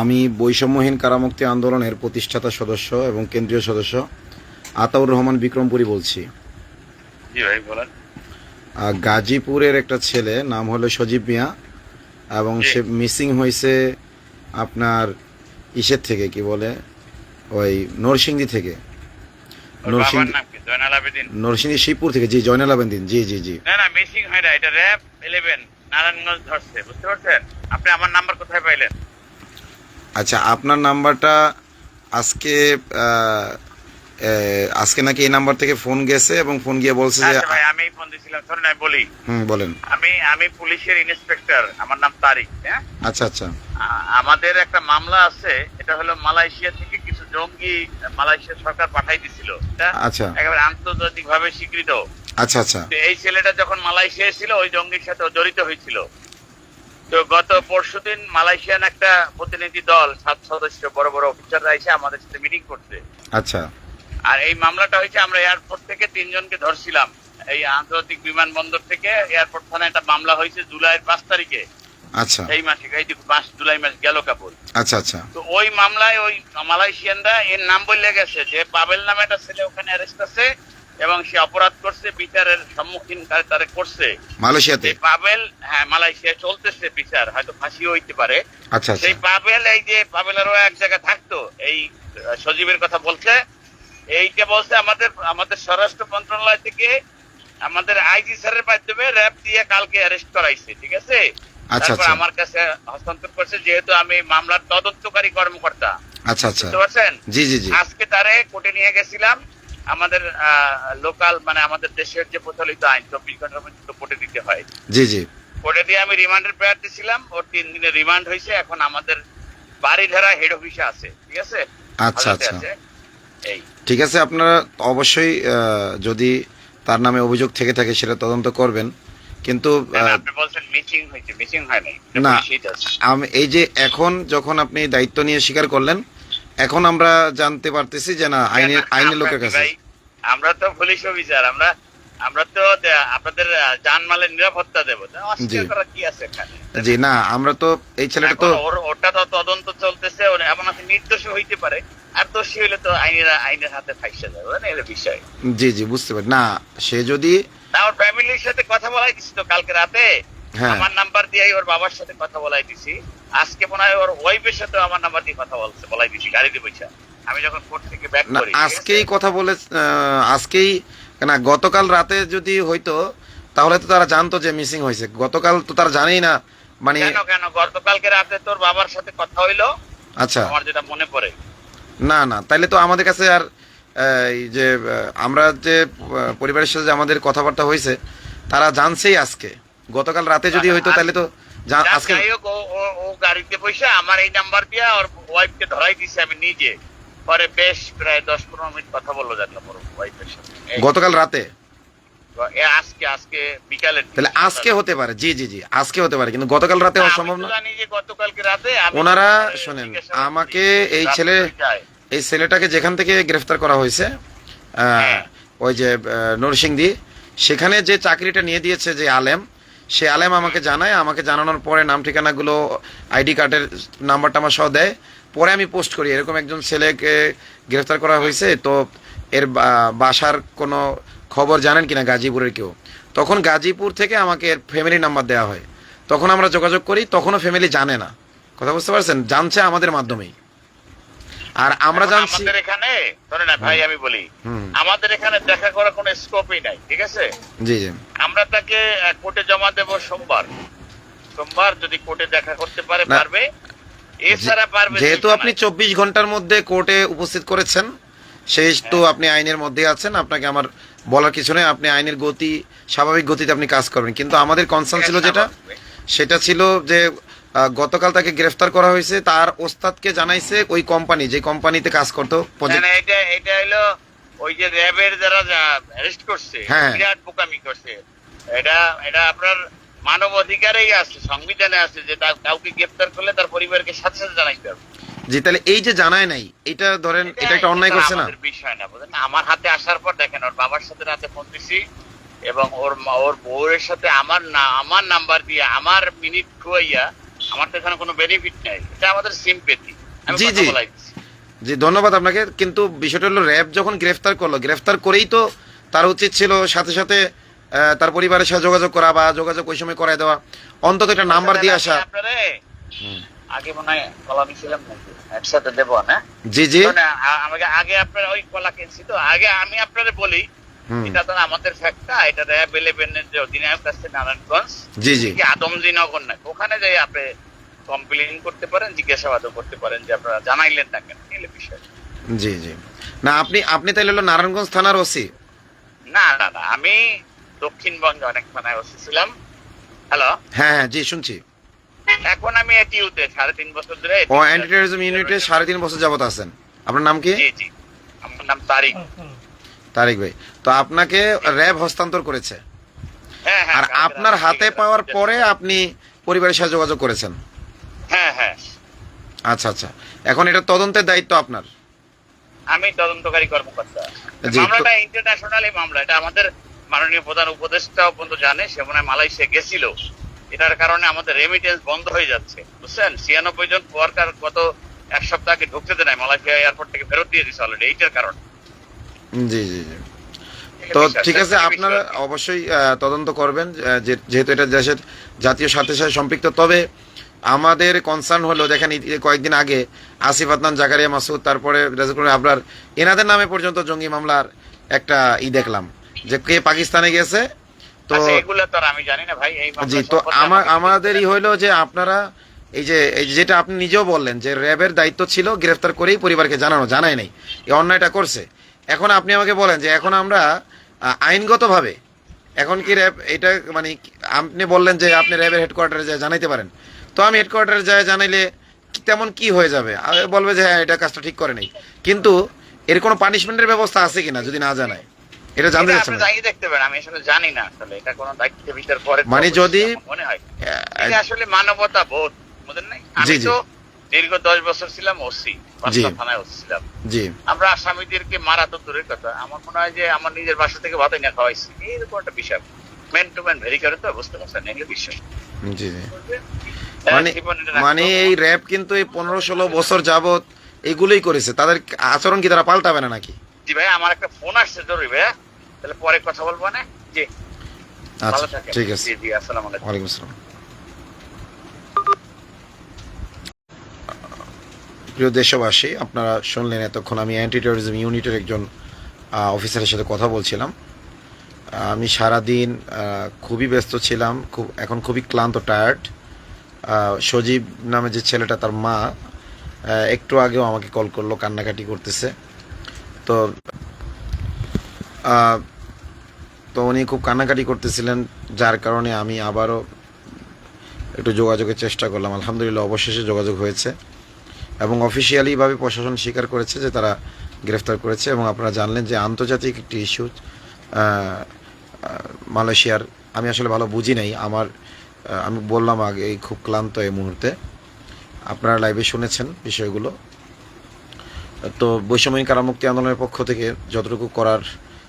আমি বৈষম্যহীন কারামুক্তি আন্দোলনের প্রতিষ্ঠাতা সদস্য এবং কেন্দ্রীয় সদস্য আতাউর রহমান বিক্রমপুরী বলছি। গাজীপুরের একটা ছেলে নাম হলো সজীব মিয়া এবং সে মিসিং হয়েছে আপনার ইসের থেকে কি বলে? ওই নরসিংদী থেকে। নরসিংদী শিবপুর থেকে জি জয়নাল আবেদিন জি জি জি। না না মিসিং হয় না এটা র্যাব ইলেভেন নারায়ণগঞ্জ ধরছে বুঝতে পারছেন? আপনি আমার নাম্বার কোথায় পাইলেন? আচ্ছা আপনার নাম্বারটা আজকে আজকে নাকি এই নাম্বার থেকে ফোন গেছে এবং ফোন গিয়ে বলছে যে আচ্ছা ভাই আমি ফোন দিছিলাম শোনেন আমি বলি। হুম বলেন। আমি আমি পুলিশের ইন্সপেক্টর আমার নাম তারিক হ্যাঁ? আচ্ছা আচ্ছা। আমাদের একটা মামলা আছে এটা হলো মালয়েশিয়া থেকে কিছু জঙ্গি মালয়েশিয়া সরকার পাঠাই দিছিল এটা আচ্ছা। একেবারে আন্তর্জাতিক ভাবে স্বীকৃত। আচ্ছা আচ্ছা। এই ছেলেটা যখন মালয়েশিয়া ছিল ওই জঙ্গির সাথে জড়িত হয়েছিল। তো গত পরশুদিন মালয়েশিয়ান একটা প্রতিনিধি দল সাত সদস্য বড় বড় অফিসাররা এসে আমাদের সাথে মিটিং করছে। আচ্ছা। আর এই মামলাটা হয়েছে আমরা এয়ারপোর্ট থেকে তিনজনকে ধরছিলাম। এই আন্তর্জাতিক বিমানবন্দর থেকে এয়ারপোর্ট থানায় একটা মামলা হয়েছে জুলাইয়ের পাঁচ তারিখে। আচ্ছা। এই মাসে এই মাস জুলাই মাস গেল কাপড় আচ্ছা আচ্ছা। তো ওই মামলায় ওই মালয়েশিয়ানরা এর নাম বললে গেছে যে পাবেল নামে একটা ছেলে ওখানে অ্যারেস্ট আছে এবং সে অপরাধ করছে বিচারের সম্মুখীন তারে- করছে। মালয়েশিয়াতে? পাবেল হ্যাঁ মালয়েশিয়া চলতেছে বিচার হয়তো ফাঁসিও হইতে পারে। আচ্ছা আচ্ছা। সেই পাবেল এই যে পাবেলেরও এক জায়গায় থাকতো এই সজীবের কথা বলছে। এইটা বলছে আমাদের আমাদের স্বরাষ্ট্র মন্ত্রণালয় থেকে আমাদের আইজি স্যারের মাধ্যমে র্যাব দিয়ে কালকে অ্যারেস্ট করাইছে ঠিক আছে? আচ্ছা তারপর আচ্ছা। আমার কাছে হস্তান্তর করছে যেহেতু আমি মামলার তদন্তকারী কর্মকর্তা। আচ্ছা আচ্ছা। বুঝতে পারছেন? জি জি জি। আজকে তারে কোর্টে নিয়ে গেছিলাম। আমাদের লোকাল মানে আমাদের দেশের যে প্রচলিত আইন চব্বিশ ঘণ্টার মধ্যে কোর্টে দিতে হয়। জি জি। কোর্টে দিয়ে আমি রিমান্ডের প্রেয়ার দিছিলাম ওর তিন দিনের রিমান্ড হয়েছে এখন আমাদের বাড়ি ধারা হেড অফিসে আছে ঠিক আছে? আচ্ছা আচ্ছা। এই। ঠিক আছে আপনারা অবশ্যই যদি তার নামে অভিযোগ থেকে থাকে সেটা তদন্ত করবেন। কিন্তু হয় না। আমি এই যে এখন যখন আপনি দায়িত্ব নিয়ে স্বীকার করলেন এখন আমরা জানতে পারতেছি যে না আইনের আইনের লোকের কাছে। আমরা তো পুলিশ অফিসার আমরা আমরা তো আপনাদের জানমালের নিরাপত্তা দেবো। অস্বীকার জি। কি আছে এখানে? জি না আমরা তো এই ছেলেটা তো ওটা তো তদন্ত চলতেছে এমন আছে নির্দোষ হইতে পারে। আর দোষী হইলে তো আইনের আইনের হাতে ফাইসে যাবে না এর বিষয়। জি জি বুঝতে পারি। না সে যদি না ওর ফ্যামিলির সাথে কথা বলাই দিছি তো কালকে রাতে? আমার নাম্বার দিয়ে ওর বাবার সাথে কথা বলাই দিছি আজকে মনে হয় ওর ওয়াইফের সাথে আমার নাম্বার দিয়ে কথা বলছে বলাই দিছি গাড়িতে বসে আমি যখন কোর্ট থেকে ব্যাক করি আজকেই কথা বলে আজকেই না গতকাল রাতে যদি হইতো তাহলে তো তারা জানতো যে মিসিং হয়েছে। গতকাল তো তারা জানেই না মানে কেন কেন? গতকালকে রাতে তোর বাবার সাথে কথা হইল? আচ্ছা। আমার যেটা মনে পড়ে। না না তাইলে তো আমাদের কাছে আর এই যে আমরা যে পরিবারের সাথে আমাদের কথাবার্তা হয়েছে তারা জানছেই আজকে। গতকাল রাতে যদি হইতো তাহলে তো আজকে ও- গাড়িতে পয়সা আমার এই নাম্বার দিয়ে ওর ওয়াইফকে ধরাই দিছি আমি নিজে। পরে বেশ প্রায় দশ পনেরো মিনিট কথা বলল দেখলাম ওর ওয়াইফের সাথে। গতকাল রাতে? আজকে আজকে বিকালে। তাহলে আজকে হতে পারে জি জি জি আজকে হতে পারে কিন্তু গতকাল রাতে সম্ভব না। জানি যে গতকালকে রাতে আমি ওনারা শোনেন, আমাকে এই ছেলে- এই ছেলেটাকে যেখান থেকে গ্রেফতার করা হয়েছে হ্যাঁ। ওই যে নরসিংদী সেখানে যে চাকরিটা নিয়ে দিয়েছে যে আলেম সে আলেম আমাকে জানায়, আমাকে জানানোর পরে নাম ঠিকানাগুলো, আইডি কার্ডের নাম্বারটা আমার সহ দেয়। পরে আমি পোস্ট করি। এরকম একজন ছেলেকে গ্রেফতার করা হয়েছে, তো এর বাসার কোনো খবর জানেন কিনা গাজীপুরের কেউ? তখন গাজীপুর থেকে আমাকে এর ফ্যামিলি নাম্বার দেওয়া হয়। তখন আমরা যোগাযোগ করি, তখনও ফ্যামিলি জানে না। কথা বুঝতে পারছেন? জানছে আমাদের মাধ্যমেই। আর আমরা জানছি আমাদের এখানে ধরে না ভাই আমি বলি আমাদের এখানে দেখা করার কোনো স্কোপই নাই ঠিক আছে? জি জি। আমরা তাকে কোর্টে জমা দেব সোমবার। সোমবার যদি কোর্টে দেখা করতে পারে পারবে? এছাড়া পারবে যেহেতু আপনি। চব্বিশ ঘণ্টার মধ্যে কোর্টে উপস্থিত করেছেন সেহেতু তো আপনি আইনের মধ্যে আছেন আপনাকে আমার বলার কিছু নেই আপনি আইনের গতি স্বাভাবিক গতিতে আপনি কাজ করবেন। কিন্তু আমাদের কনসার্ন ছিল যেটা সেটা ছিল যে গতকাল তাকে গ্রেফতার করা হয়েছে। তার ওস্তাদকে জানাইছে ওই কোম্পানি যে কোম্পানিতে কাজ করতো এটা এটা হলো ওই যে র্যাবের যারা অ্যারেস্ট করছে হ্যাঁ। বিরাট বোকামি করছে। এটা এটা আপনার মানব অধিকারেই আছে সংবিধানে আছে যে কাউকে গ্রেফতার করলে তার পরিবারকে সাথে সাথে জানাইতে হবে। জি তাহলে এই যে জানায় নাই এটা ধরেন এটা একটা অন্যায় করছে না? বিষয় না বুঝলেন? আমার হাতে আসার পর দেখেন ওর বাবার সাথে রাতে ফোন দিছি এবং ওর মা- ওর বউয়ের সাথে আমার না আমার নাম্বার দিয়ে আমার মিনিট খুয়াইয়া আমার তো এখানে কোনো বেনিফিট নাই। এটা আমাদের সিম্পেথি জি, জি। জি ধন্যবাদ আপনাকে। কিন্তু বিষয়টা হলো র্যাব যখন গ্রেফতার করল গ্রেফতার করেই তো তার উচিত ছিল সাথে সাথে তার পরিবারের সাথে যোগাযোগ করা বা যোগাযোগ ওই সময় করায় দেওয়া। অন্তত একটা নাম্বার দিয়ে আসা। আগে মনে হয় কলা নিছিলাম নাকি একসাথে দেবো না? জি জি। আমাকে আগে আপনার ওই কলা কিনছি তো? আগে আমি আপনারে বলি এটা তো আমাদের ফ্যাক্টটা এটা র্যাব ইলেভেনের যে অধিনায়ক আছে নারায়ণগঞ্জ। জি জি। কি আদমজি নগর না ওখানে যাই আপনি কমপ্লেন করতে পারেন জিজ্ঞাসাবাদও করতে পারেন যে আপনারা জানাইলেন না কেন এই বিষয়। জি জি। না আপনি আপনি তাইলে হলো নারায়ণগঞ্জ থানার ওসি? না না না আমি দক্ষিণবঙ্গে অনেক থানায় বসেছিলাম হ্যালো? হ্যাঁ হ্যাঁ জি শুনছি। এখন আমি এটিউতে সাড়ে তিন বছর ধরে ও অ্যান্টি টেরোরিজম ইউনিটে সাড়ে তিন বছর যাবত আছেন। আপনার নাম কি? জি জি। আমার নাম তারিক। তারিক ভাই তো আপনাকে র্যাব হস্তান্তর করেছে। হ্যাঁ হ্যাঁ আর আপনার হাতে পাওয়ার পরে আপনি পরিবারের সাথে যোগাযোগ করেছেন? হ্যাঁ হ্যাঁ। আচ্ছা আচ্ছা। এখন এটা তদন্তের দায়িত্ব আপনার? আমি তদন্তকারী কর্মকর্তা। মামলাটা ইন্টারন্যাশনালি মামলা এটা আমাদের মাননীয় প্রধান উপদেষ্টাও পর্যন্ত জানে সে মনে হয় মালয়েশিয়া গেছিল। এটার কারণে আমাদের রেমিটেন্স বন্ধ হয়ে যাচ্ছে। বুঝছেন? ছিয়ানব্বই জন ওয়ার্কার গত এক সপ্তাহ আগে ঢুকতে দেয় নাই মালয়েশিয়া এয়ারপোর্ট থেকে ফেরত দিয়ে দিচ্ছে অলরেডি এইটার কারণে। জি জি জি। তো ঠিক আছে আপনারা অবশ্যই তদন্ত করবেন যেহেতু এটা দেশের জাতীয় স্বার্থের সাথে সম্পৃক্ত। তবে আমাদের কনসার্ন হলো দেখেন কয়েকদিন আগে আসিফ আদনান জাকারিয়া মাসুদ তারপরে রাজকুল আবরার এনাদের নামে পর্যন্ত জঙ্গি মামলার একটা ই দেখলাম যে কে পাকিস্তানে গেছে। তো ভাই জি তো আমার আমাদেরই হইল যে আপনারা এই যে এই যেটা আপনি নিজেও বললেন যে র্যাবের দায়িত্ব ছিল গ্রেফতার করেই পরিবারকে জানানো জানায় নাই। এই অন্যায়টা করছে। এখন আপনি আমাকে বলেন যে এখন আমরা আইনগতভাবে এখন কি র্যাব এটা মানে আপনি বললেন যে আপনি র্যাবের হেডকোয়ার্টারে যায় জানাইতে পারেন। তো আমি হেডকোয়ার্টারে যায় জানাইলে তেমন কি হয়ে যাবে? বলবে যে হ্যাঁ এটা কাজটা ঠিক করে নেই। কিন্তু এর কোনো পানিশমেন্টের ব্যবস্থা আছে কিনা যদি না জানায়? এটা জানতে চাচ্ছেন আপনি দেখতে পারেন আমি আসলে জানি না আসলে এটা কোনো দায়িত্ব ভিতর পরে মানে যদি- মনে হয়। এটা আসলে মানবতা বোধ নাই? আমি। তো দীর্ঘ দশ বছর ছিলাম ওসি পাঁচটা থানায় ওসি ছিলাম। আমরা আসামিদেরকে মারা তো দূরের কথা। আমার মনে হয় যে আমার নিজের বাসা থেকে ভাতাই না খাওয়াইছি। এরকম একটা বিষয়। ম্যান টু ম্যান ভেরি করে তো বুঝতে পারছেন এগুলো বিষয়। জি জি। হ্যাঁ, মানে মানে এই। র্যাব কিন্তু এই পনেরো ষোলো বছর যাবত এগুলোই করেছে। তাদের আচরণ কি তারা পাল্টাবে না নাকি? জি ভাই আমার একটা ফোন আসছে জরুরি ভাই তাহলে পরে কথা বলব না? জি। আচ্ছা ঠিক আছে। জি জি আসসালামু আলাইকুম। ওয়ালাইকুম আসসালাম। প্রিয় দেশবাসী আপনারা শুনলেন এতক্ষণ আমি অ্যান্টি টেরোরিজম ইউনিটের একজন অফিসারের সাথে কথা বলছিলাম। আমি সারাদিন আহ, খুবই ব্যস্ত ছিলাম খুব এখন খুবই ক্লান্ত টায়ার্ড সজীব নামে যে ছেলেটা তার মা একটু আগেও আমাকে কল করল কান্নাকাটি করতেছে। তো তো উনি খুব কান্নাকাটি করতেছিলেন যার কারণে আমি আবারও একটু যোগাযোগের চেষ্টা করলাম। আলহামদুলিল্লাহ অবশেষে যোগাযোগ হয়েছে। এবং অফিসিয়ালিভাবে প্রশাসন স্বীকার করেছে যে তারা গ্রেফতার করেছে এবং আপনারা জানলেন যে আন্তর্জাতিক একটি ইস্যু মালয়েশিয়ার, আমি আসলে ভালো বুঝি নাই, আমার আমি বললাম আগে এই খুব ক্লান্ত এই মুহূর্তে। আপনারা লাইভে শুনেছেন বিষয়গুলো। তো বৈষম্যহীন কারামুক্তি আন্দোলনের পক্ষ থেকে যতটুকু করার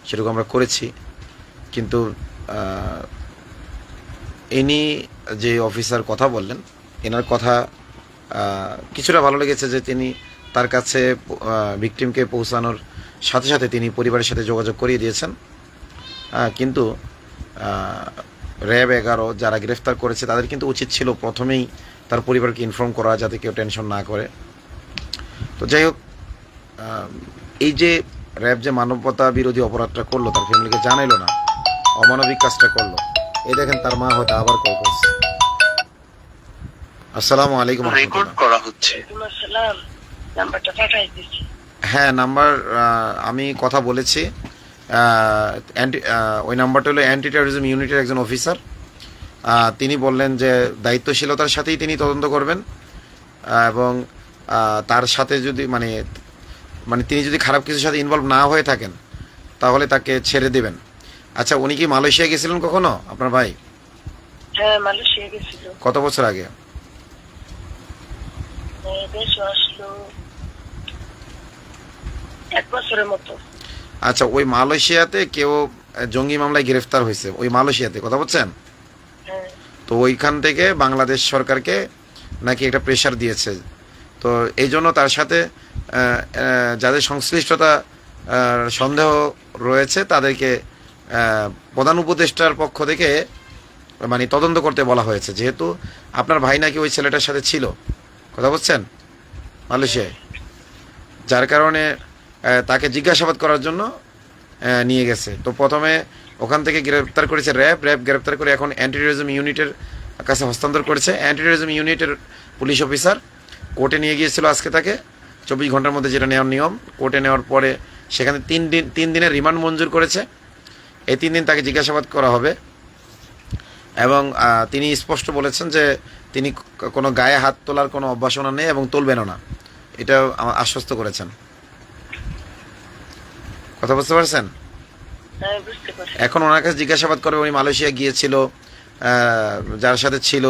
সেটুকু আমরা করেছি। কিন্তু ইনি যে অফিসার কথা বললেন, এনার কথা কিছুটা ভালো লেগেছে যে তিনি তার কাছে ভিকটিমকে পৌঁছানোর সাথে সাথে তিনি পরিবারের সাথে যোগাযোগ করিয়ে দিয়েছেন। কিন্তু র্যাব এগারো যারা গ্রেফতার করেছে, তাদের কিন্তু উচিত ছিল প্রথমেই তার পরিবারকে ইনফর্ম করা যাতে কেউ টেনশন না করে। তো যাই হোক এই যে র্যাব যে মানবতা বিরোধী অপরাধটা করল, তার ফ্যামিলিকে জানাইলো না, অমানবিক কাজটা করল। এই দেখেন তার মা হয়তো আবার কল করছে। আসসালামু আলাইকুম রেকর্ড করা হচ্ছে। নাম্বারটা পাঠাই দিচ্ছি। হ্যাঁ নাম্বার আমি কথা বলেছি। অ্যান্টি ওই নাম্বারটা হলো অ্যান্টি টেরোরিজম ইউনিটের একজন অফিসার তিনি বললেন যে দায়িত্বশীলতার সাথেই তিনি তদন্ত করবেন। এবং তার সাথে যদি মানে মানে তিনি যদি খারাপ কিছুর সাথে ইনভলভ না হয়ে থাকেন তাহলে তাকে ছেড়ে দেবেন। আচ্ছা উনি কি মালয়েশিয়া গেছিলেন কখনো আপনার ভাই? হ্যাঁ মালয়েশিয়া গেছিল। কত বছর আগে? দেশ আসলো এক বছরের মতো। আচ্ছা ওই মালয়েশিয়াতে কেউ জঙ্গি মামলায় গ্রেফতার হয়েছে? ওই মালয়েশিয়াতে কথা বলছেন? হ্যাঁ। তো ওইখান থেকে বাংলাদেশ সরকারকে নাকি একটা প্রেশার দিয়েছে? তো এই জন্য তার সাথে যাদের সংশ্লিষ্টতা সন্দেহ রয়েছে তাদেরকে প্রধান উপদেষ্টার পক্ষ থেকে মানে তদন্ত করতে বলা হয়েছে। যেহেতু আপনার ভাই নাকি ওই ছেলেটার সাথে ছিল। কথা বলছেন মালয়েশিয়ায়। যার কারণে তাকে জিজ্ঞাসাবাদ করার জন্য নিয়ে গেছে। তো প্রথমে ওখান থেকে গ্রেপ্তার করেছে র্যাব। র্যাব গ্রেপ্তার করে এখন অ্যান্টি টেরোরিজম ইউনিটের কাছে হস্তান্তর করেছে। অ্যান্টি টেরোরিজম ইউনিটের পুলিশ অফিসার কোর্টে নিয়ে গিয়েছিল আজকে তাকে। চব্বিশ ঘণ্টার মধ্যে যেটা নেওয়ার নিয়ম, কোর্টে নেওয়ার পরে সেখানে তিন দিন, তিন দিনের রিমান্ড মঞ্জুর করেছে। এই তিন দিন তাকে জিজ্ঞাসাবাদ করা হবে। এবং তিনি স্পষ্ট বলেছেন যে তিনি কোনো গায়ে হাত তোলার কোনো অভ্যাসনা নেই এবং তুলবেনও না। এটা আশ্বস্ত করেছেন। কথা বুঝতে পারছেন? হ্যাঁ এখন ওনার কাছে জিজ্ঞাসাবাদ করবে উনি মালয়েশিয়া গিয়েছিল যার সাথে ছিল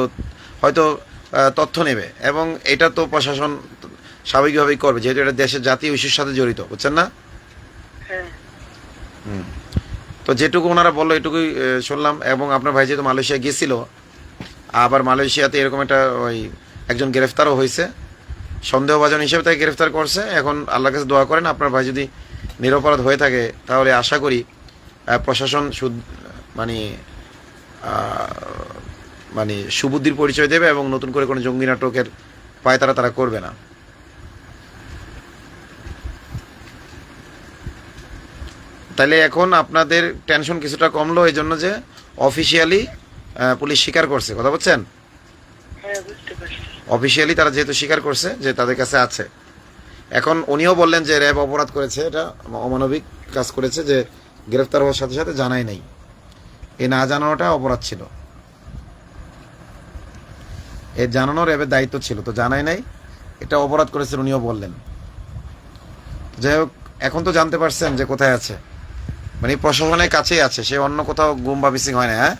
হয়তো তথ্য নেবে। এবং এটা তো প্রশাসন স্বাভাবিকভাবেই করবে যেহেতু এটা দেশের জাতীয় ইস্যুর সাথে জড়িত বুঝছেন না? হ্যাঁ। হুম। তো যেটুকু ওনারা বলল এটুকুই শুনলাম। এবং আপনার ভাই যেহেতু মালয়েশিয়া গিয়েছিল আবার মালয়েশিয়াতে এরকম একটা ওই একজন গ্রেফতারও হয়েছে। সন্দেহভাজন হিসেবে তাকে গ্রেফতার করছে। এখন আল্লাহর কাছে দোয়া করেন, আপনার ভাই যদি নিরপরাধ হয়ে থাকে, তাহলে আশা করি প্রশাসন সুদ মানে মানে সুবুদ্ধির পরিচয় দেবে এবং নতুন করে কোনো জঙ্গি নাটকের পায় তারা তারা করবে না। তাহলে এখন আপনাদের টেনশন কিছুটা কমলো এই জন্য যে অফিসিয়ালি পুলিশ স্বীকার করছে কথা বলছেন হ্যাঁ অফিসিয়ালি তারা যেহেতু স্বীকার করছে যে তাদের কাছে আছে। এখন উনিও বললেন যে র্যাব অপরাধ করেছে এটা অমানবিক কাজ করেছে যে গ্রেফতার হওয়ার সাথে সাথে জানাই নাই। এই না জানানোটা অপরাধ ছিল। এর জানানো র্যাবের দায়িত্ব ছিল তো জানাই নাই এটা অপরাধ করেছেন উনিও বললেন। যাই হোক এখন তো জানতে পারছেন যে কোথায় আছে। মানে প্রশাসনের কাছেই আছে সে অন্য কোথাও গুম বা মিসিং হয় না হ্যাঁ?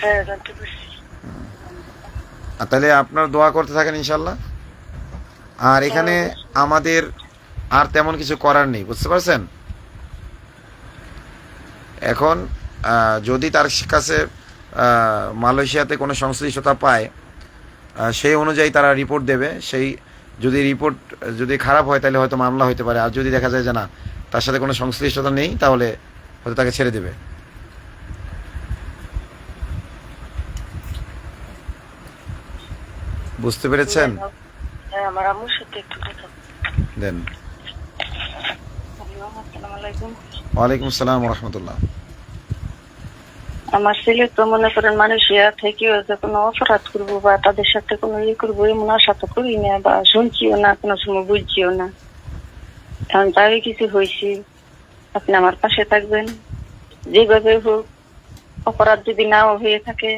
হ্যাঁ জানতে পারছি। আর তাহলে আপনার দোয়া করতে থাকেন ইনশাল্লাহ। আর এখানে আমাদের আর তেমন কিছু করার নেই বুঝতে পারছেন? এখন যদি তার কাছে মালয়েশিয়াতে কোনো সংশ্লিষ্টতা পায় সেই অনুযায়ী তারা রিপোর্ট দেবে। সেই যদি রিপোর্ট যদি খারাপ হয় তাহলে হয়তো মামলা হতে পারে। আর যদি দেখা যায় যে না তার সাথে কোনো সংশ্লিষ্টতা নেই তাহলে হয়তো তাকে ছেড়ে দেবে। বুঝতে পেরেছেন? হ্যাঁ আমার আম্মুর সাথে একটু কথা। দেন। ওয়ালাইকুম আসসালাম রহমতুল্লাহ। আমার ছেলে তো মনে করেন মালয়েশিয়া যে কোনো অপরাধ করব বা তাদের সাথে কোনো ইয়ে করব এমন আশা তো করি না বা শুনছিও না কোনো সময় বুঝছিও না। এখন তাই কিছু হয়েছে। আপনি আমার পাশে থাকবেন। যেভাবে হোক অপরাধ যদি নাও হয়ে থাকে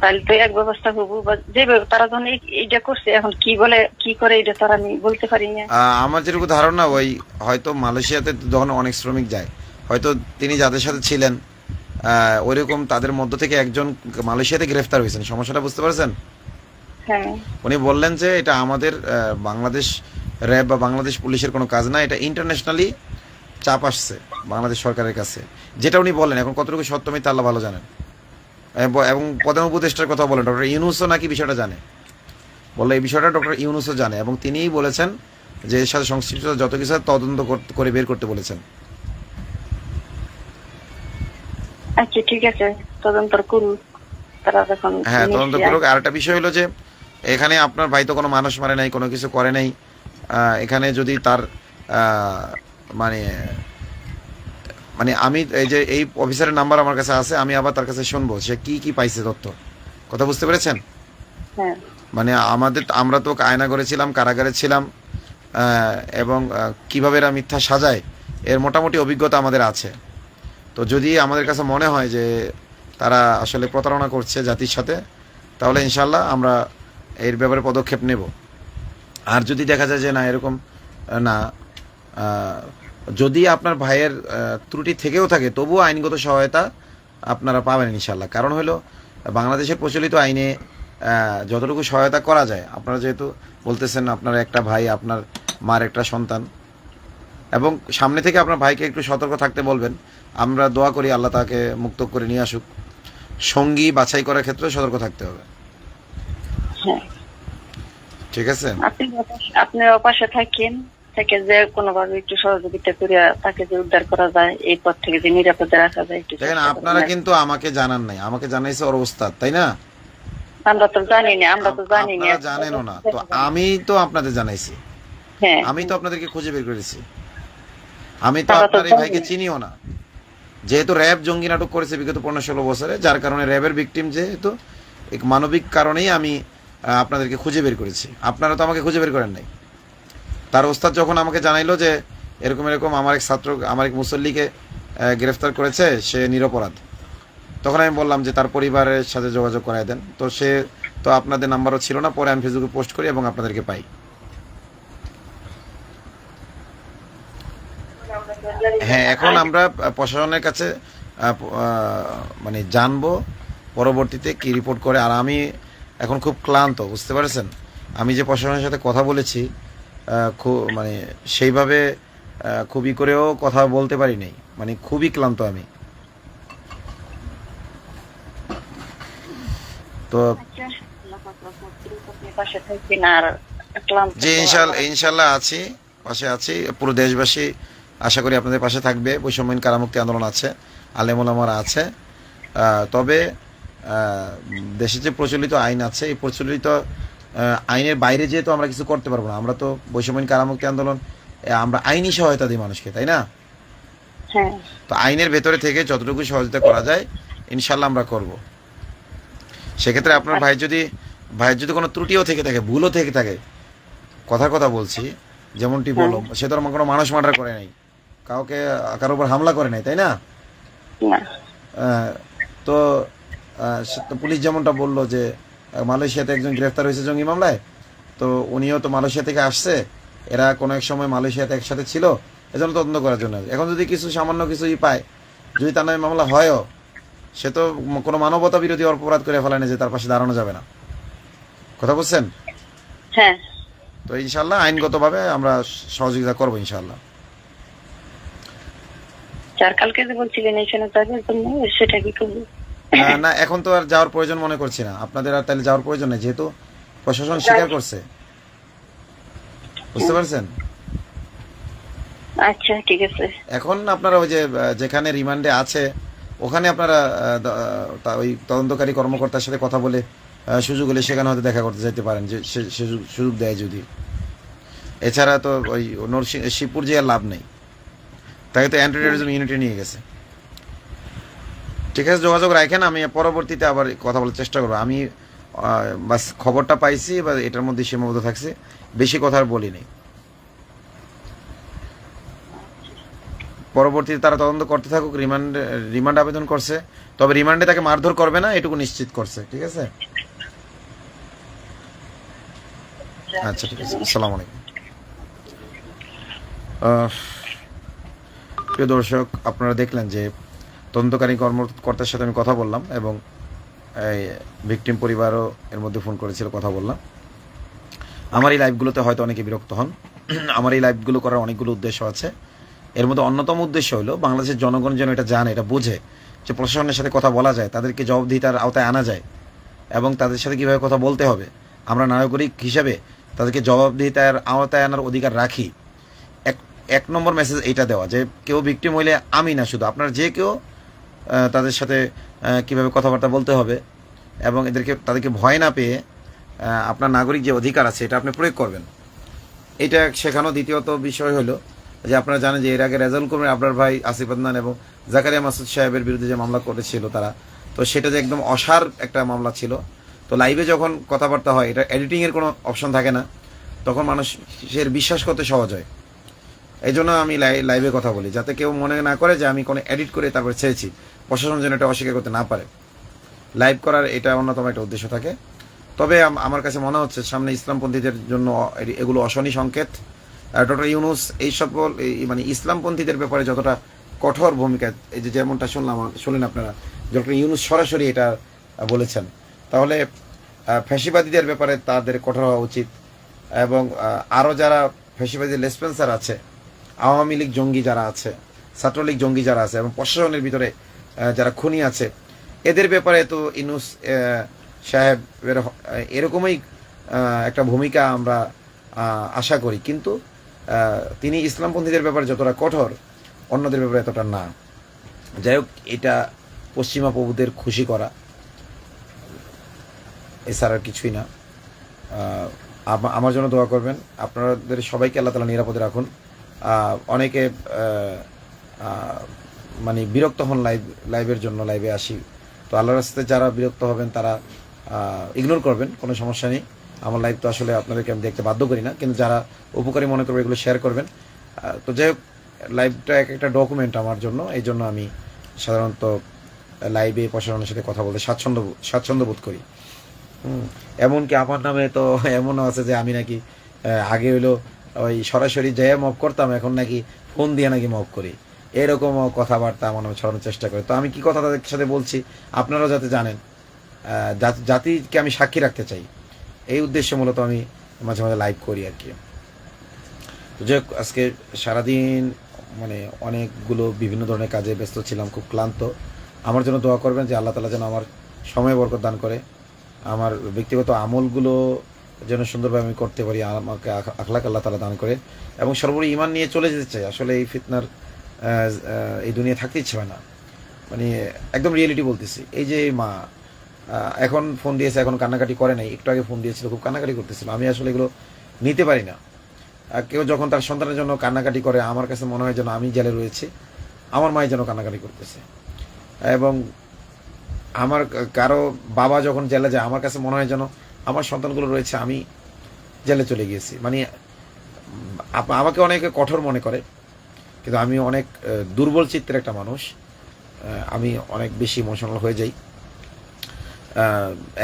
তাহলে তো এক ব্যবস্থা হব বা যেভাবে তারা যখন এইটা করছে এখন কি বলে কি করে এটা তারা আমি বলতে পারি না। আমার যেরকম ধারণা ওই হয়তো মালয়েশিয়াতে যখন অনেক শ্রমিক যায় হয়তো তিনি যাদের সাথে ছিলেন আহ, ওইরকম তাদের মধ্য থেকে একজন মালয়েশিয়াতে গ্রেফতার হয়েছেন। সমস্যাটা বুঝতে পারছেন? হ্যাঁ। উনি বললেন যে এটা আমাদের বাংলাদেশ র্যাব বা বাংলাদেশ পুলিশের কোনো কাজ না এটা ইন্টারন্যাশনালি চাপ আসছে বাংলাদেশ সরকারের কাছে। যেটা উনি বলেন এখন কতটুকু সত্য মিথ্যা আল্লাহ ভালো জানেন। এবং- প্রধান উপদেষ্টার কথা বলেন ডক্টর ইউনুসও নাকি বিষয়টা জানে। বলল এই বিষয়টা ডক্টর ইউনুসও জানে এবং তিনিই বলেছেন যে এর সাথে সংশ্লিষ্ট যত কিছু তদন্ত করে বের করতে বলেছেন। আচ্ছা ঠিক আছে তদন্ত করুক। হ্যাঁ তদন্ত করুক। আর একটা বিষয় হলো যে এখানে আপনার ভাই তো কোনো মানুষ মারে নাই কোনো কিছু করে নাই। আহ, এখানে যদি তার আহ, মানে মানে আমি এই যে এই অফিসারের নাম্বার আমার কাছে আছে আমি আবার তার কাছে শুনব সে কি কি পাইছে তথ্য। কথা বুঝতে পেরেছেন? হ্যাঁ। মানে আমাদের আমরা তো আয়না করেছিলাম কারাগারে ছিলাম এবং কীভাবে এরা মিথ্যা সাজায় এর মোটামুটি অভিজ্ঞতা আমাদের আছে। তো যদি আমাদের কাছে মনে হয় যে তারা আসলে প্রতারণা করছে জাতির সাথে তাহলে ইনশাল্লাহ আমরা এর ব্যাপারে পদক্ষেপ নেব। আর যদি দেখা যায় যে না এরকম না যদি আপনার ভাইয়ের ত্রুটি থেকেও থাকে তবুও আইনগত সহায়তা আপনারা পাবেন ইনশাল্লাহ কারণ হলো বাংলাদেশের প্রচলিত আইনে যতটুকু সহায়তা করা যায় আপনারা যেহেতু বলতেছেন আপনার একটা ভাই আপনার মার একটা সন্তান এবং সামনে থেকে আপনার ভাইকে একটু সতর্ক থাকতে বলবেন আমরা দোয়া করি আল্লাহ তাকে মুক্ত করে নিয়ে আসুক। সঙ্গী বাছাই করার ক্ষেত্রে সতর্ক থাকতে হবে। হ্যাঁ। ঠিক আছে? আপনি ওপাশে- আপনি অপাশে থাকেন। থেকে যে কোনোভাবে একটু সহযোগিতা করে তাকে যে উদ্ধার করা যায় এই পথ থেকে যে নিরাপদে রাখা যায় একটু দেখেন আপনারা কিন্তু আমাকে জানান নাই। আমাকে জানাইছে ওর ওস্তাদ তাই না? আমরা তো জানি না আমরা তো জানি না। জানেনও না। তো আমি তো আপনাদের জানাইছি। হ্যাঁ। আমি তো আপনাদেরকে খুঁজে বের করেছি। আমি তো আপনার এই ভাইকে চিনিও না। যেহেতু র্যাব জঙ্গি নাটক করেছে বিগত পনেরো ষোলো বছরে যার কারণে র্যাবের ভিকটিম যেহেতু এক মানবিক কারণেই আমি আপনাদেরকে খুঁজে বের করেছি। আপনারা তো আমাকে খুঁজে বের করেন নাই। তার ওস্তাদ যখন আমাকে জানাইলো যে এরকম এরকম আমার এক ছাত্র, আমার এক মুসল্লিকে গ্রেফতার করেছে, সে নিরপরাধ। তখন আমি বললাম যে তার পরিবারের সাথে যোগাযোগ করাই দেন। তো সে, তো আপনাদের নাম্বারও ছিল না, পরে আমি ফেসবুকে পোস্ট করি এবং আপনাদেরকে পাই। হ্যাঁ এখন আমরা প্রশাসনের কাছে মানে জানব পরবর্তীতে কি রিপোর্ট করে। আর আমি এখন খুব ক্লান্ত, বুঝতে পারছেন? আমি যে প্রশাসনের সাথে কথা বলেছি মানে সেইভাবে খুবই করেও কথা বলতে পারি নাই। মানে খুবই ক্লান্ত আমি। তো ক্লান্ত জি ইনশাল্লাহ ইনশাল্লাহ আছি পাশে আছি। পুরো দেশবাসী আশা করি আপনাদের পাশে থাকবে। বৈষম্যহীন কারামুক্তি আন্দোলন আছে আলেমুলামারা আছে। আহ, তবে আহ, দেশে যে প্রচলিত আইন আছে এই প্রচলিত আইনের বাইরে যেহেতু আমরা কিছু করতে পারব না আমরা তো বৈষম্যহীন কারামুক্তি আন্দোলন আমরা আইনি সহায়তা দিই মানুষকে তাই না? হ্যাঁ। তো আইনের ভেতরে থেকে যতটুকু সহযোগিতা করা যায় ইনশাল্লাহ আমরা করব। সেক্ষেত্রে আপনার ভাই যদি ভাইয়ের যদি কোনো ত্রুটিও থেকে থাকে ভুলও থেকে থাকে কথার কথা বলছি যেমনটি বললাম সে তো আমার কোনো মানুষ মার্ডার করে নাই কাউকে কারোর উপর হামলা করে নাই তাই না? তো পুলিশ যেমনটা বলল যে মালয়েশিয়াতে একজন গ্রেফতার হয়েছে জঙ্গি মামলায়। তো উনিও তো মালয়েশিয়া থেকে আসছে। এরা কোনো এক সময় মালয়েশিয়াতে একসাথে ছিল। এজন্য তদন্ত করার জন্য। এখন যদি কিছু সামান্য কিছুই পায় যদি তার নামে মামলা হয়ও সে তো কোনো মানবতা বিরোধী অপরাধ করে ফেলে না যে তার পাশে দাঁড়ানো যাবে না। কথা বলছেন হ্যাঁ। তো ইনশাল্লাহ আইনগতভাবে আমরা সহযোগিতা করব ইনশাল্লাহ চার কালকে যে বলছিলেন এখানে জন্য সেটা কি করব? না, এখন তো আর যাওয়ার প্রয়োজন মনে করছি না। আপনাদের আর তাহলে যাওয়ার প্রয়োজন নেই যেহেতু প্রশাসন স্বীকার করছে। বুঝতে পারছেন? আচ্ছা ঠিক আছে। এখন আপনারা ওই যে যেখানে রিমান্ডে আছে ওখানে আপনারা ওই তদন্তকারী কর্মকর্তার সাথে কথা বলে সুযোগ হলে সেখানে হয়তো দেখা করতে যেতে পারেন যে সুযোগ সুযোগ দেয় যদি। এছাড়া তো ওই নরসিং শিবপুর যে লাভ নেই। তাকে তো অ্যান্টি টেরোরিজম ইউনিটে নিয়ে গেছে। ঠিক আছে, যোগাযোগ রাখেন, আমি পরবর্তীতে আবার কথা বলার চেষ্টা করব। আমি বাস খবরটা পাইছি, বা এটার মধ্যে সীমাবদ্ধ থাকছে, বেশি কথা আর বলিনি পরবর্তীতে তারা তদন্ত করতে থাকুক, রিমান্ড রিমান্ড আবেদন করছে, তবে রিমান্ডে তাকে মারধর করবে না, এটুকু নিশ্চিত করছে, ঠিক আছে? আচ্ছা ঠিক আছে, আসসালামু আলাইকুম। প্রিয় দর্শক, আপনারা দেখলেন যে তদন্তকারী কর্মকর্তার সাথে আমি কথা বললাম এবং এই ভিকটিম পরিবারও এর মধ্যে ফোন করেছিল, কথা বললাম। আমার এই লাইভগুলোতে হয়তো অনেকে বিরক্ত হন। আমার এই লাইভগুলো করার অনেকগুলো উদ্দেশ্য আছে। এর মধ্যে অন্যতম উদ্দেশ্য হলো, বাংলাদেশের জনগণ যেন এটা জানে, এটা বোঝে যে প্রশাসনের সাথে কথা বলা যায়, তাদেরকে জবাবদিহিতার আওতায় আনা যায় এবং তাদের সাথে কীভাবে কথা বলতে হবে। আমরা নাগরিক হিসাবে তাদেরকে জবাবদিহিতার আওতায় আনার অধিকার রাখি। এক এক নম্বর মেসেজ এটা দেওয়া যে, কেউ ভিকটিম হইলে আমি না শুধু, আপনার যে কেউ তাদের সাথে কীভাবে কথাবার্তা বলতে হবে এবং এদেরকে, তাদেরকে ভয় না পেয়ে আপনার নাগরিক যে অধিকার আছে, এটা আপনি প্রয়োগ করবেন। এটা শেখানো দ্বিতীয়ত বিষয় হলো যে আপনারা জানেন যে এর আগে রেজাউল করিমের আপনার ভাই, আসিফ আদনান এবং জাকারিয়া মাসুদ সাহেবের বিরুদ্ধে যে মামলা করেছিল তারা, তো সেটা যে একদম অসার একটা মামলা ছিল। তো লাইভে যখন কথাবার্তা হয়, এটা এডিটিংয়ের কোনো অপশন থাকে না। তখন মানুষের বিশ্বাস করতে সহজ হয়। এই জন্য আমি লাই- লাইভে কথা বলি, যাতে কেউ মনে না করে যে আমি কোনো এডিট করে তারপর ছেড়েছি। প্রশাসন যেন এটা অস্বীকার করতে না পারে। লাইভ করার এটা অন্যতম একটা উদ্দেশ্য থাকে। তবে আমার কাছে মনে হচ্ছে সামনে ইসলামপন্থীদের জন্য এগুলো অশনি সংকেত। ডক্টর ইউনুস এই সকল মানে ইসলামপন্থীদের ব্যাপারে যতটা কঠোর ভূমিকা, এই যে যেমনটা শুনলাম শুনলেন আপনারা, ডক্টর ইউনুস সরাসরি এটা বলেছেন। তাহলে ফ্যাসিবাদীদের ব্যাপারে তাদের কঠোর হওয়া উচিত এবং আরও যারা ফ্যাসিবাদী লেসপেন্সার আছে আওয়ামী লীগ জঙ্গি যারা আছে ছাত্রলীগ জঙ্গি যারা আছে এবং প্রশাসনের ভিতরে যারা খুনি আছে এদের ব্যাপারে তো ইনুস আহ, এরকমই একটা ভূমিকা আমরা আশা করি। কিন্তু তিনি ইসলামপন্থীদের ব্যাপারে যতটা কঠোর অন্যদের ব্যাপারে এতটা না। যাই হোক এটা পশ্চিমা প্রভুদের খুশি করা এছাড়া কিছুই না। আমার জন্য দোয়া করবেন। আপনাদের সবাইকে আল্লাহ তালা নিরাপদে রাখুন। অনেকে মানে বিরক্ত হন লাইভ লাইভের জন্য লাইভে আসি। তো আল্লাহর রাস্তাতে যারা বিরক্ত হবেন, তারা ইগনোর করবেন, কোনো সমস্যা নেই। আমার লাইভ তো আসলে আপনাদেরকে আমি দেখতে বাধ্য করি না, কিন্তু যারা উপকারী মনে করবে, এগুলো শেয়ার করবেন। তো যাই হোক লাইভটা এক একটা ডকুমেন্ট আমার জন্য, এই জন্য আমি সাধারণত লাইভে প্রশাসনের সাথে কথা বলতে স্বাচ্ছন্দ্য স্বাচ্ছন্দ্য বোধ করি। এমনকি আমার নামে তো এমনও আছে যে আমি নাকি আগে হইল ওই সরাসরি যেয়ে মফ করতাম, এখন নাকি ফোন দিয়ে নাকি মফ করি। এরকম কথাবার্তা আমার ছড়ানোর চেষ্টা করে। তো আমি কি কথা তাদের সাথে বলছি, আপনারাও যাতে জানেন। জাতিকে আমি সাক্ষী রাখতে চাই। এই উদ্দেশ্যে মূলত আমি মাঝে মাঝে লাইভ করি আর কি। তো আজকে সারাদিন মানে অনেকগুলো বিভিন্ন ধরনের কাজে ব্যস্ত ছিলাম, খুব ক্লান্ত। আমার জন্য দোয়া করবেন যে আল্লাহ তালা যেন আমার সময় বরকত দান করে। আমার ব্যক্তিগত আমলগুলো যেন সুন্দরভাবে আমি করতে পারি আমাকে আখ- আখলাক আল্লাহ তালা দান করে। এবং সর্বোপরি ইমান নিয়ে চলে যেতে চাই। আসলে এই ফিতনার এই দুনিয়া থাকতে ইচ্ছে হয় না। মানে একদম রিয়েলিটি বলতেছি। এই যে মা এখন ফোন দিয়েছে, এখন কান্নাকাটি করে নাই। একটু আগে ফোন দিয়েছিল, খুব কান্নাকাটি করতেছিল। আমি আসলে এগুলো নিতে পারি না। কেউ যখন তার সন্তানের জন্য কান্নাকাটি করে, আমার কাছে মনে হয় যেন আমি জেলে রয়েছি। আমার মায়ের যেন কান্নাকাটি করতেছে। এবং আমার কারও বাবা যখন জেলে যায়, আমার কাছে মনে হয় যেন আমার সন্তানগুলো রয়েছে, আমি জেলে চলে গিয়েছি। মানে আমাকে অনেকে কঠোর মনে করে, কিন্তু আমি অনেক দুর্বল চিত্তের একটা মানুষ। আমি অনেক বেশি ইমোশনাল হয়ে যাই।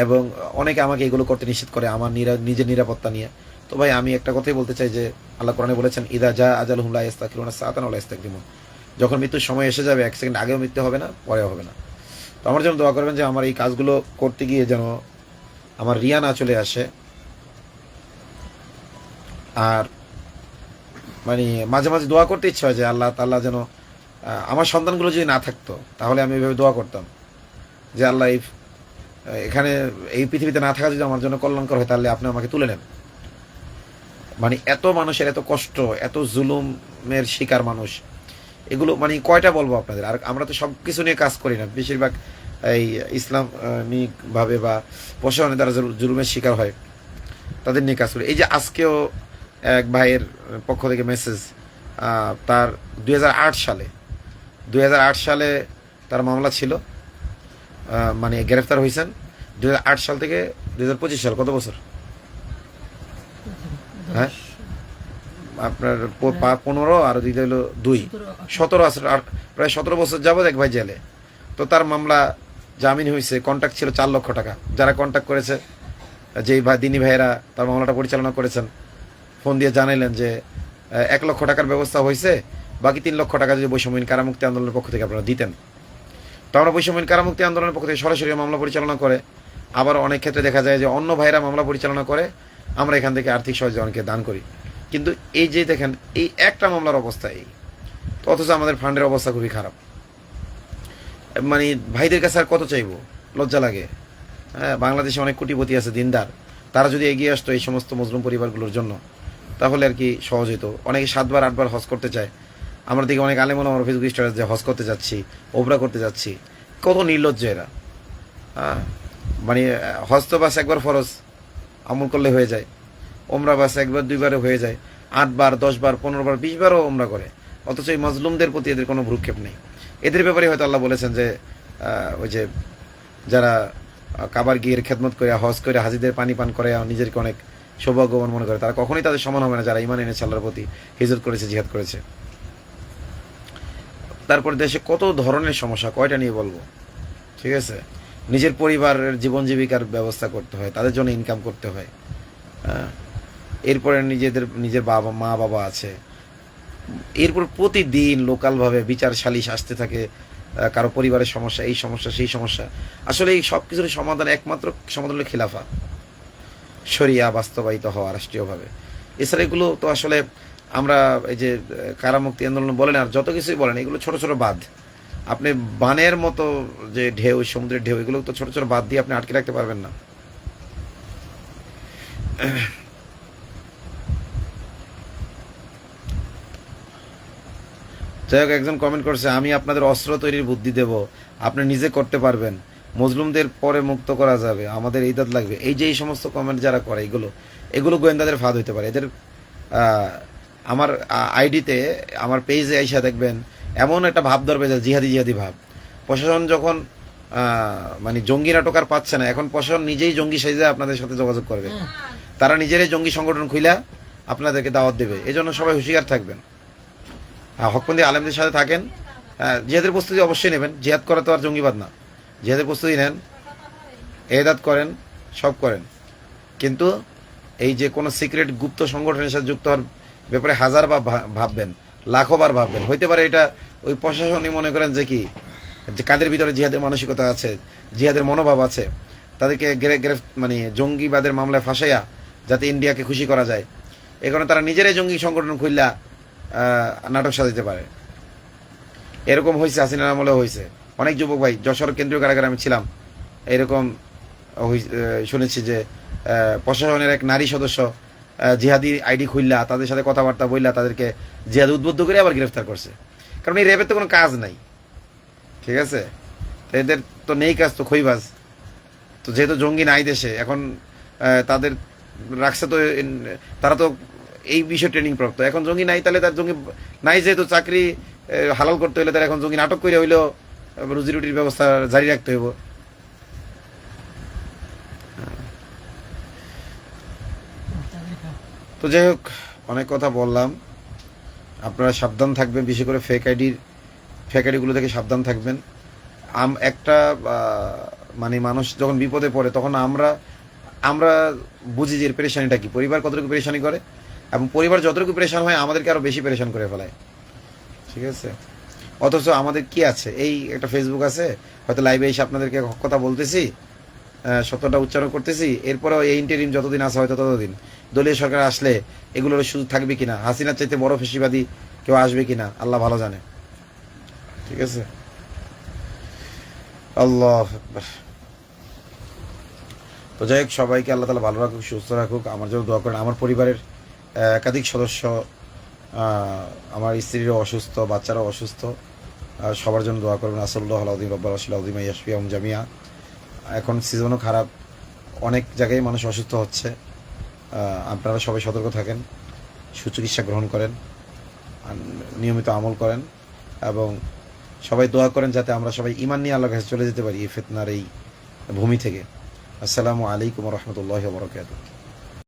এবং অনেকে আমাকে এগুলো করতে নিষেধ করে আমার নিজের নিরাপত্তা নিয়ে। তো ভাই, আমি একটা কথাই বলতে চাই যে, আল্লাহ কোরআনে বলেছেন, ইদা যা আজাল হুল্লা ইস্তাকিরুনা সাতান ওলা ইস্তাকিমুন যখন মৃত্যুর সময় এসে যাবে, এক সেকেন্ড আগেও মৃত্যু হবে না, পরেও হবে না। তো আমার জন্য দোয়া করবেন যে, আমার এই কাজগুলো করতে গিয়ে যেন আমার রিয়া না চলে আসে। আর মানে মাঝে মাঝে দোয়া করতে ইচ্ছা হয় যে আল্লাহ তাল্লাহ যেন আমার সন্তানগুলো যদি না থাকতো, তাহলে আমি এভাবে দোয়া করতাম। যে আল্লাহ এই, এখানে এই পৃথিবীতে না থাকা যদি আমার জন্য কল্যাণকর হয়, তাহলে আপনি আমাকে তুলে নেন। মানে এত মানুষের এত কষ্ট, এত জুলুমের শিকার মানুষ। এগুলো মানে কয়টা বলব আপনাদের? আর আমরা তো সব কিছু নিয়ে কাজ করি না। বেশিরভাগ এই ইসলামিক ভাবে বা প্রশাসনের দ্বারা জুলুমের শিকার হয় তাদের নিয়ে কাজ করি। এই যে আজকেও এক ভাইয়ের পক্ষ থেকে মেসেজ তার দু হাজার আট সালে দুই হাজার আট সালে তার মামলা ছিল মানে গ্রেফতার হয়েছেন। দুই হাজার আট সাল থেকে দুই হাজার পঁচিশ সাল কত বছর? হ্যাঁ? আপনার পনেরো আর দিতে হলো দুই। সতেরো আর প্রায় সতেরো বছর যাবত এক ভাই জেলে। তো তার মামলা জামিন হয়েছে কন্ট্যাক্ট ছিল চার লক্ষ টাকা। যারা কন্ট্যাক্ট করেছে, যেই ভাই, দিনী ভাইয়েরা তার মামলাটা পরিচালনা করেছেন, ফোন দিয়ে জানাইলেন যে এক লক্ষ টাকার ব্যবস্থা হয়েছে, বাকি তিন লক্ষ টাকা যদি বৈষম্যহীন কারামুক্তি আন্দোলনের পক্ষ থেকে আপনারা দিতেন। তো আমরা বৈষম্যহীন কারামুক্তি আন্দোলনের পক্ষ থেকে সরাসরি মামলা পরিচালনা করে, আবার অনেক ক্ষেত্রে দেখা যায় যে অন্য ভাইরা মামলা পরিচালনা করে, আমরা এখান থেকে আর্থিক সহযোগিতা অনেকে দান করি। কিন্তু এই যে দেখেন, এই একটা মামলার অবস্থা এই। অথচ আমাদের ফান্ডের অবস্থা খুবই খারাপ। ভাইদের কাছে আর কত চাইব? লজ্জা লাগে। হ্যাঁ বাংলাদেশে অনেক কোটিপতি আছে, দিনদার। তারা যদি এগিয়ে আসতো এই সমস্ত মুসলিম পরিবারগুলোর জন্য, তাহলে আর কি সহজ হতো অনেকে সাতবার, আটবার হজ করতে চায়। আমরা দেখি অনেক আলেমন আমার ফেসবুক স্ট্যাটাস যে হজ করতে যাচ্ছি, ওবরা করতে যাচ্ছি। কত নির্লজ্জ এরা। হ্যাঁ মানে হজ তো বাস একবার ফরজ, আমল করলে হয়ে যায়। ওমরা বাস একবার দুইবারে হয়ে যায়। আটবার, দশবার পনেরো বার বিশ বারও ওমরা করে। অথচ এই মজলুমদের প্রতি এদের কোনো ভ্রুক্ষেপ নেই। এদের ব্যাপারে হয়তো আল্লাহ বলেছেন যে ওই যে যারা কাবার গিয়ে খেদমত করে, হজ করে, হাজিদের পানি পান করে নিজেকে অনেক সৌভাগ্যবান মনে করে, তারা কখনোই তাদের সমান হবে না যারা ইমান এনেছে, আল্লাহর প্রতি হিজরত করেছে, জিহাদ করেছে। তারপরে দেশে কত ধরনের সমস্যা, কয়টা নিয়ে বলব? ঠিক আছে? নিজের পরিবারের জীবন জীবিকার ব্যবস্থা করতে হয়, তাদের জন্য ইনকাম করতে হ্যাঁ। এরপরে নিজেদের, নিজের বাবা মা বাবা আছে। এরপর প্রতিদিন লোকালভাবে বিচার সালিশ আসতে থাকে কারও পরিবারের সমস্যা, এই সমস্যা, সেই সমস্যা। আসলে এই সব কিছুর সমাধান একমাত্র সমাধান হলো খিলাফা। শরিয়া বাস্তবায়িত হওয়া রাষ্ট্রীয়ভাবে। এছাড়া এগুলো তো আসলে আমরা এই যে কারামুক্তি আন্দোলন বলেন আর যত কিছুই বলেন, এগুলো ছোট ছোট বাঁধ। আপনি বানের মতো যে ঢেউ, সমুদ্রের ঢেউ, এগুলো তো ছোট ছোট বাদ দিয়ে আপনি আটকে রাখতে পারবেন না। যাই হোক একজন কমেন্ট করছে আমি আপনাদের অস্ত্র তৈরির বুদ্ধি দেব। আপনি নিজে করতে পারবেন। মজলুমদের পরে মুক্ত করা যাবে। আমাদের এই দাঁত লাগবে। এই যে এই সমস্ত কমেন্ট যারা করে এগুলো এগুলো গোয়েন্দাদের ফাঁদ হইতে পারে। এদের আমার আইডিতে আমার পেজে আইসা দেখবেন এমন একটা ভাব ধরবে যে জিহাদি জিহাদি ভাব। প্রশাসন যখন মানে জঙ্গি নাটক আর পাচ্ছে না এখন প্রশাসন নিজেই জঙ্গি সেজে আপনাদের সাথে যোগাযোগ করবে। তারা নিজেরাই জঙ্গি সংগঠন খুইলা আপনাদেরকে দাওয়াত দেবে। এই জন্য সবাই হুঁশিয়ার থাকবেন। হ্যাঁ, হকপন্থী আলেমদের সাথে থাকেন। হ্যাঁ, জিহাদের প্রস্তুতি অবশ্যই নেবেন। জিহাদ করা তো আর জঙ্গিবাদ না। জিহাদের প্রস্তুতি নেন এদাত করেন সব করেন। কিন্তু এই যে কোনো সিক্রেট গুপ্ত সংগঠনের সাথে যুক্ত হওয়ার ব্যাপারে হাজার ভা- ভাববেন লাখো বার ভাববেন। হইতে পারে এটা ওই প্রশাসনই মনে করেন যে কি যে কাদের ভিতরে জিহাদের মানসিকতা আছে জিহাদের মনোভাব আছে তাদেরকে গ্রে গ্রেফ মানে জঙ্গিবাদের মামলায় ফাঁসাইয়া যাতে ইন্ডিয়াকে খুশি করা যায়। এ কারণে তারা নিজেরাই জঙ্গি সংগঠন খুললা নাটক সাজাইতে পারে। এরকম হয়েছে হাসিনার আমলে হয়েছে অনেক যুবক ভাই, যশোর কেন্দ্রীয় কারাগারে আমি ছিলাম। এরকম শুনেছি যে প্রশাসনের এক নারী সদস্য জিহাদি আইডি খুললা তাদের সাথে কথাবার্তা বললা তাদেরকে জিহাদ উদ্বুদ্ধ করে আবার গ্রেফতার করছে। কারণ এই র্যাবের তো কোনো কাজ নাই। ঠিক আছে? তো এদের তো নেই কাজ, তো খইবাজ তো যেহেতু জঙ্গি নাই দেশে, এখন তাদের রাখছে তো তারা তো এই বিষয়ে ট্রেনিং প্রাপ্ত। এখন জঙ্গি নাই, তাহলে তার জঙ্গি নাই যেহেতু চাকরি হালাল করতে হইলে তার এখন জঙ্গি নাটক করে হইলেও রুজি রুটির ব্যবস্থা জারি রাখতে হইব। তো যাই হোক, অনেক কথা বললাম। আপনারা সাবধান থাকবেন বিশেষ করে ফেক আইডির ফেক আইডিগুলো থেকে সাবধান থাকবেন। আম, একটা মানে মানুষ যখন বিপদে পড়ে, তখন আমরা আমরা বুঝি যে এর কি, পরিবার কতটুকু পেরেশানি করে এবং পরিবার যতটুকু পেরেশান হয়, আমাদেরকে আরও বেশি পেরেশান করে ফেলায়। ঠিক আছে? অথচ আমাদের কি আছে? এই একটা ফেসবুক আছে, হয়তো লাইভে এসে আপনাদেরকে কথা বলতেছি সত্যটা উচ্চারণ করতেছি, এরপরেও এই ইন্টারিম যতদিন আছে, হয়তো ততদিন। দলীয় সরকার আসলে এগুলোর সুযোগ থাকবে কিনা? হাসিনার চাইতে বড় ফেসিবাদী কেউ আসবে কিনা? আল্লাহ ভালো জানে। ঠিক আছে? আল্লাহ। তো যাই হোক, সবাইকে আল্লাহ তালা ভালো রাখুক, সুস্থ রাখুক। আমার জন্য দোয়া করেন। আমার পরিবারের একাধিক সদস্য আমার স্ত্রীরও অসুস্থ, বাচ্চারাও অসুস্থ। সবার জন্য দোয়া করবেন। আসল্লাহ আলাউদ্দিন রব্বার আসল আউদ্দিমা ইয়াসফিয়াম জামিয়া। এখন সিজনও খারাপ। অনেক জায়গায় মানুষ অসুস্থ হচ্ছে। আপনারা সবাই সতর্ক থাকেন, সুচিকিৎসা গ্রহণ করেন নিয়মিত আমল করেন এবং সবাই দোয়া করেন যাতে আমরা সবাই ইমান নিয়ে আল্লাহর কাছে চলে যেতে পারি এই ফেতনার এই ভূমি থেকে। আসসালামু আলাইকুম রহমতুল্লাহ বরকাত